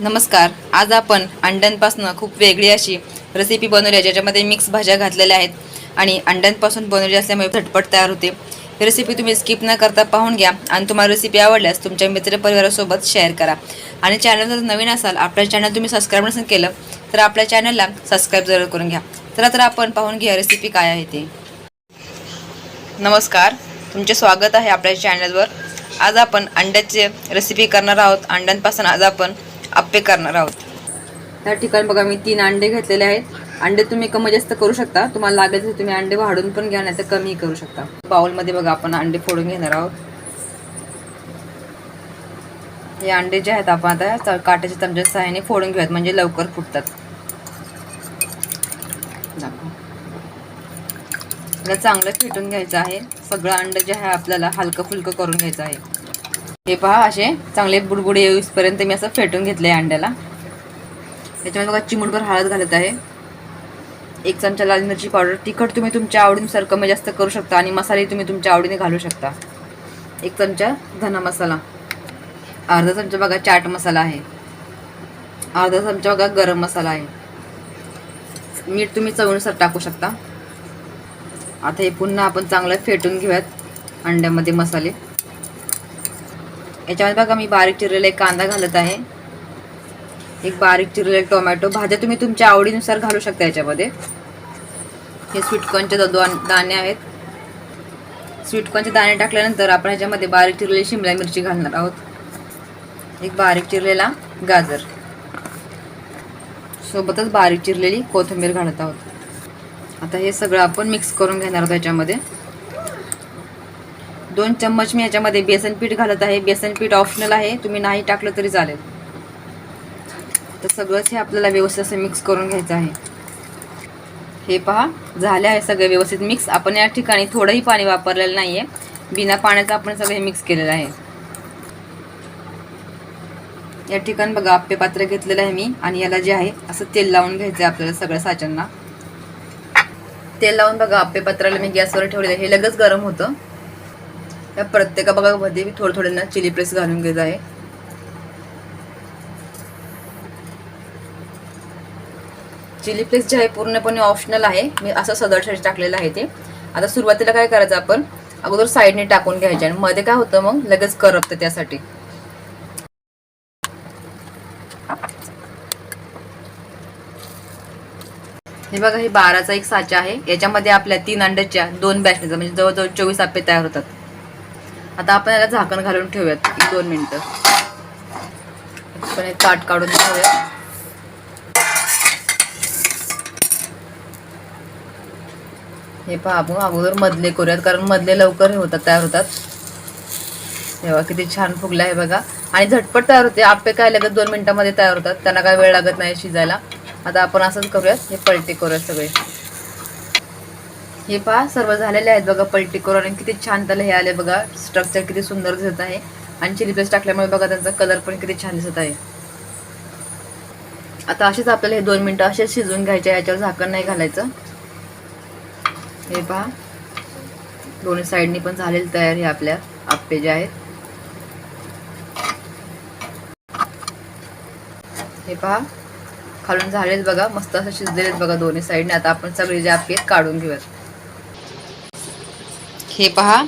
नमस्कार. आज आपण अंड्यांपासून खूप वेगळी अशी रेसिपी बनवली आहे ज्याच्यामध्ये मिक्स भाज्या घातलेल्या आहेत आणि अंड्यांपासून बनवली असल्यामुळे झटपट तयार होते. रेसिपी तुम्ही स्किप न करता पाहून घ्या आणि तुम्हाला रेसिपी आवडल्यास तुमच्या मित्रपरिवारासोबत शेअर करा. आणि चॅनल जर नवीन असाल आपल्या चॅनल तुम्ही सबस्क्राईब नसेल केलं तर आपल्या चॅनलला सबस्क्राईब जरूर करून घ्या. चला तर आपण पाहून घ्या रेसिपी काय आहे ते. नमस्कार. तुमचे स्वागत आहे आपल्या चॅनलवर आज आपण अंड्याची रेसिपी करणार आहोत. अंड्यांपासून आज आपण आप्पे करणार आहोत. त्या ठिकाणी बघा मी तीन अंडे घेतलेले आहेत. अंडे तुम्ही कमी जास्त करू शकता. तुम्हाला लागेल तर तुम्ही अंडे वाढून पण घ्या नाही तर कमी करू शकता. बाउलमध्ये बघा आपण अंडे फोडून घेणार आहोत. हे अंडे जे आहेत आपण आता काट्याच्या चमच्या सहाय्याने फोडून घेऊयात म्हणजे लवकर फुटतात. चांगलं फेटून घ्यायचं आहे. सगळं अंडं जे आहे आपल्याला हलकं फुलकं करून घ्यायचं आहे. हे पहा असे चांगले बुडबुडे येऊसपर्यंत मी असं फेटून घेतले अंड्याला. त्याच्यामध्ये बघा चिमूटभर हळद घालत आहे. एक चमचा लाल मिरची पावडर. तिखट तुम्ही तुमच्या आवडीनुसार कमी जास्त करू शकता आणि मसाले तुम्ही तुमच्या आवडीने घालू शकता. एक चमचा धना मसाला. अर्धा चमचा बघा चाट मसाला आहे. अर्धा चमचा बघा गरम मसाला आहे. मीठ तुम्ही चवीनुसार टाकू शकता. आता हे पुन्हा आपण चांगलं फेटून घेऊयात अंड्यामध्ये मसाले. याच्यामध्ये बघा मी बारीक चिरलेला एक कांदा घालत आहे. एक बारीक चिरलेला टोमॅटो. भाज्या तुम्ही तुमच्या आवडीनुसार घालू शकता याच्यामध्ये. हे स्वीटकॉर्नचे द- दाणे आहेत. स्वीटकॉर्नचे दाणे टाकल्यानंतर आपण ह्याच्यामध्ये बारीक चिरलेली शिमला मिरची घालणार आहोत. एक बारीक चिरलेला गाजर. सोबतच बारीक चिरलेली कोथिंबीर घालत आहोत. आता हे सगळं आपण मिक्स करून घेणार आहोत याच्यामध्ये. दोन चम्मच मी याच्यामध्ये बेसन पीठ घालत आहे. बेसन पीठ ऑप्शनल आहे. तुम्ही नाही टाकलं तरी चालेल. तर सगळंच हे आपल्याला व्यवस्थित असं मिक्स करून घ्यायचं आहे. हे पहा झाले आहे सगळे व्यवस्थित मिक्स आपण या ठिकाणी थोडंही पाणी वापरलेलं नाही आहे बिना पाण्याचं आपण सगळे मिक्स केलेलं आहे. या ठिकाणी बघा आप्पे पात्र घेतलेलं आहे मी. आणि याला जे आहे असं तेल लावून घ्यायचं आहे आपल्याला सगळ्या साच्यांना. तेल लावून बघा आप्पे पात्राला मी गॅसवर ठेवलेलं आहे. हे लगेच गरम होतं. या प्रत्येका भागामध्ये मी थोडं थोड्यांना चिली प्लेस घालून घेत आहे. चिली फ्लेक्स जे आहे पूर्णपणे ऑप्शनल आहे. मी असं सदरसाठी टाकलेलं आहे ते. आता सुरुवातीला काय करायचं आपण? अगोदर साईडने टाकून घ्यायचे आणि मध्ये काय होतं मग? लगेच करपतं त्यासाठी. हे बघा हे बाराचा एक साचा आहे. याच्यामध्ये आपल्या तीन अंड्याच्या दोन बॅचच्या म्हणजे जवळजवळ चोवीस आपे तयार होतात. आता आपण याला झाकण घालून ठेवूयात एक दोन मिनटं. आपण एक ताट काढून ठेवूयात हे पहा आपण अगोदर मधले करूयात कारण मधले लवकर हे होतात तयार होतात. तेव्हा किती छान फुगला आहे बघा. आणि झटपट तयार होते. आपे काय लगेच दोन मिनटामध्ये तयार होतात. त्यांना काय वेळ लागत नाही शिजायला. आता आपण असंच करूयात. हे पलटी करूयात सगळे. हे पहा सर्व झालेले आहेत बघा पलटी करून. आणि किती छान त्याला हे आले बघा स्ट्रक्चर किती सुंदर दिसत आहे. आणि चिली पेस्ट टाकल्यामुळे बघा त्यांचा कलर पण किती छान दिसत आहे. आता असेच आपल्याला हे दोन मिनटं असेच शिजवून घ्यायचे याच्यावर झाकण नाही घालायचं. हे पहा. दोन्ही साईडनी पण झालेले तयार हे आपल्या आप्पे जे आहेत. हे पहा. खालून झालेत बघा मस्त असं शिजलेले बघा दोन्ही साईडने आता आपण सगळे जे आप्पे आहेत काढून घेऊयात. हे पहा.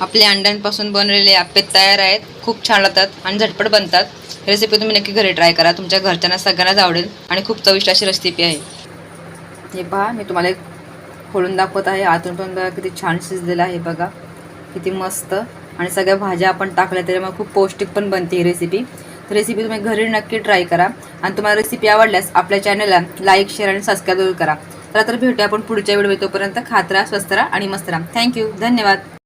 आपले अंड्यांपासून बनवलेले आप्पे तयार आहेत. खूप छान लागतात आणि झटपट बनतात. रेसिपी तुम्ही नक्की घरी ट्राय करा. तुमच्या घरच्यांना सगळ्यांनाच आवडेल आणि खूप चविष्ट अशी रेसिपी आहे. हे पहा मी तुम्हाला एक खोलून दाखवत आहे. आतून पण बघा किती छान शिजलेलं आहे बघा. किती मस्त. आणि सगळ्या भाज्या आपण टाकल्या त्याच्यामुळे खूप पौष्टिक पण बनते ही रेसिपी रेसिपी तुम्ही घरी नक्की ट्राय करा. आणि तुम्हाला रेसिपी आवडल्यास आपल्या चॅनलला लाईक शेअर आणि सबस्क्राईब करा. तर भेटूया आपण पुढच्या व्हिडिओ तोपर्यंत. खात्रा स्वस्त राहा आणि मस्त राहा. थँक्यू धन्यवाद.